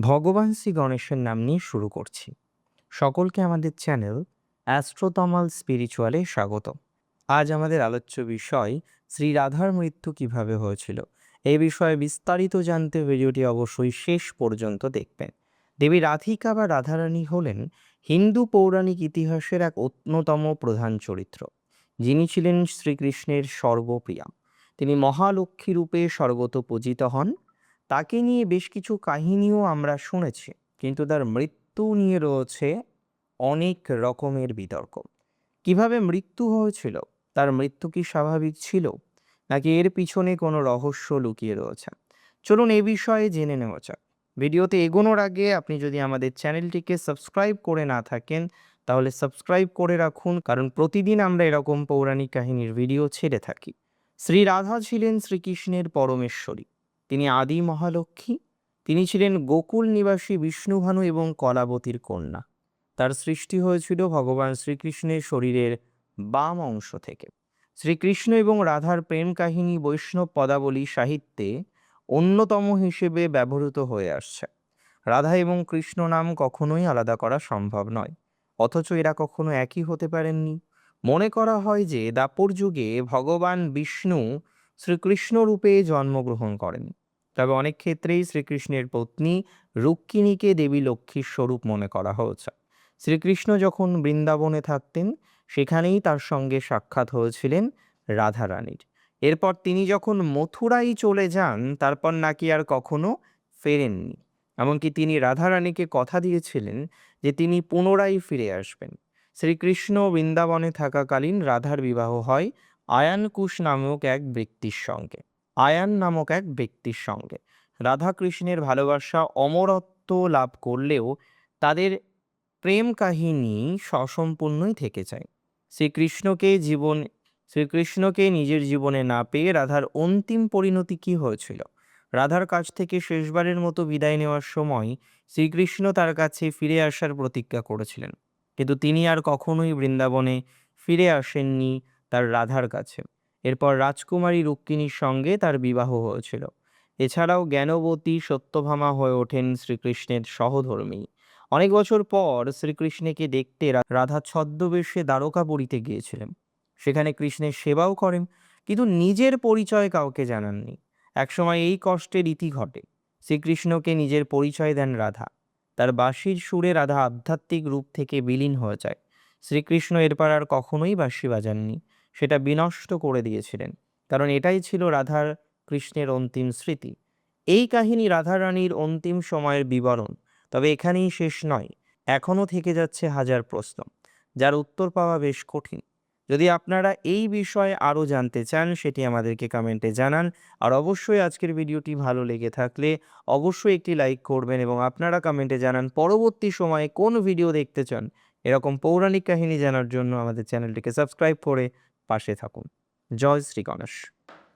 ভগবান শ্রী গণেশের নাম নিয়ে শুরু করছি। সকলকে আমাদের চ্যানেল অ্যাস্ট্রোতমাল স্পিরিচুয়ালে স্বাগত আজ আমাদের আলোচ্য বিষয়, শ্রী রাধার মৃত্যু কীভাবে হয়েছিল? এই বিষয়ে বিস্তারিত জানতে ভিডিওটি অবশ্যই শেষ পর্যন্ত দেখবেন। দেবী রাধিকা বা রাধারানী হলেন হিন্দু পৌরাণিক ইতিহাসের এক অন্যতম প্রধান চরিত্র। যিনি ছিলেন শ্রীকৃষ্ণের সর্বপ্রিয়া। তিনি মহালক্ষ্মী রূপে সর্বত পূজিত হন। তাকে নিয়ে বেশ কিছু কাহিনীও আমরা শুনেছি, কিন্তু তার মৃত্যু নিয়ে রয়েছে অনেক রকমের বিতর্ক। কীভাবে মৃত্যু হয়েছিল? তার মৃত্যু কি স্বাভাবিক ছিল? নাকি এর পিছনে কোনো রহস্য লুকিয়ে রয়েছে? চলুন এ বিষয়ে জেনে নেওয়া যাক। ভিডিওতে এগোনোর আগে আপনি যদি আমাদের চ্যানেলটিকে সাবস্ক্রাইব করে না থাকেন, তাহলে সাবস্ক্রাইব করে রাখুন, কারণ প্রতিদিন আমরা এরকম পৌরাণিক কাহিনীর ভিডিও ছেড়ে থাকি। শ্রী রাধা ছিলেন শ্রীকৃষ্ণের পরমেশ্বরী। তিনি আদি মহালক্ষ্মী, তিনি ছিলেন গোকুল নিবাসী বিষ্ণুভানু এবং কলাবতীর কন্যা। তার সৃষ্টি হয়েছিল ভগবান শ্রীকৃষ্ণের শরীরের বাম অংশ থেকে। শ্রীকৃষ্ণ এবং রাধার প্রেম কাহিনী বৈষ্ণব পদাবলী সাহিত্যে অন্যতম হিসেবে ব্যবহৃত হয়ে আসছে। রাধা এবং কৃষ্ণ নাম কখনোই আলাদা করা সম্ভব নয়, অথচ এরা কখনো একই হতে পারেননি। মনে করা হয় যে, দাপর যুগে ভগবান বিষ্ণু শ্রীকৃষ্ণ রূপে জন্মগ্রহণ করেন। তবে অনেক ক্ষেত্রেই শ্রীকৃষ্ণের পত্নী রুক্মিণীকে দেবী লক্ষ্মীর স্বরূপ মনে করা হয়েছে। শ্রীকৃষ্ণ যখন বৃন্দাবনে থাকতেন, সেখানেই তার সঙ্গে সাক্ষাৎ হয়েছিলেন রাধারানীর। এরপর তিনি যখন মথুরাই চলে যান, তারপর নাকি আর কখনো ফেরেননি। এমনকি তিনি রাধারানীকে কথা দিয়েছিলেন যে তিনি পুনরায় ফিরে আসবেন। শ্রীকৃষ্ণ বৃন্দাবনে থাকাকালীন রাধার বিবাহ হয় আয়ানকুশ নামক এক ব্যক্তির সঙ্গে। আয়ান নামক এক ব্যক্তির সঙ্গে। রাধাকৃষ্ণের ভালোবাসা অমরত্ব লাভ করলেও তাদের প্রেম কাহিনী সসম্পূর্ণই থেকে যায়। শ্রীকৃষ্ণকে জীবন, শ্রীকৃষ্ণকে নিজের জীবনে না পেয়ে রাধার অন্তিম পরিণতি কি হয়েছিল? রাধার কাছ থেকে শেষবারের মতো বিদায় নেওয়ার সময় শ্রীকৃষ্ণ তার কাছে ফিরে আসার প্রতিজ্ঞা করেছিলেন। কিন্তু তিনি আর কখনোই বৃন্দাবনে ফিরে আসেননি। তার রাধার কাছে। এরপর রাজকুমারী রুক্মিণীর সঙ্গে তার বিবাহ হয়েছিল। এছাড়াও জ্ঞানবতী সত্যভামা হয়ে ওঠেন শ্রীকৃষ্ণের সহধর্মী। অনেক বছর পর শ্রীকৃষ্ণকে দেখতে রাধা ছদ্মবেশে দ্বারকাপুরীতে গিয়েছিলেন। সেখানে কৃষ্ণের সেবাও করেন, কিন্তু নিজের পরিচয় কাউকে জানাননি। একসময় এই কষ্টের ইতি ঘটে। শ্রীকৃষ্ণকে নিজের পরিচয় দেন রাধা। তার বাঁশির সুরে রাধা আধ্যাত্মিক রূপ থেকে বিলীন হয়ে যায়। শ্রীকৃষ্ণ এরপর আর কখনোই বাঁশি বাজাননি। সেটা বিনষ্ট করে দিয়েছিলেন। কারণ এটাই ছিল রাধার কৃষ্ণের অন্তিম স্মৃতি। এই কাহিনী রাধারানীর অন্তিম সময়ের বিবরণ, তবে এখানেই শেষ নয়, এখনও থেকে যাচ্ছে হাজার প্রশ্ন, যার উত্তর পাওয়া বেশ কঠিন। যদি আপনারা এই বিষয়ে আরও জানতে চান, সেটি আমাদেরকে কমেন্টে জানান, আর অবশ্যই আজকের ভিডিওটি ভালো লেগে থাকলে অবশ্যই একটি লাইক করবেন এবং আপনারা কমেন্টে জানান পরবর্তী সময়ে কোন ভিডিও দেখতে চান। এরকম পৌরাণিক কাহিনী জানার জন্য আমাদের চ্যানেলটিকে সাবস্ক্রাইব করে পাশে থাকুন। জয় শ্রী গণেশ।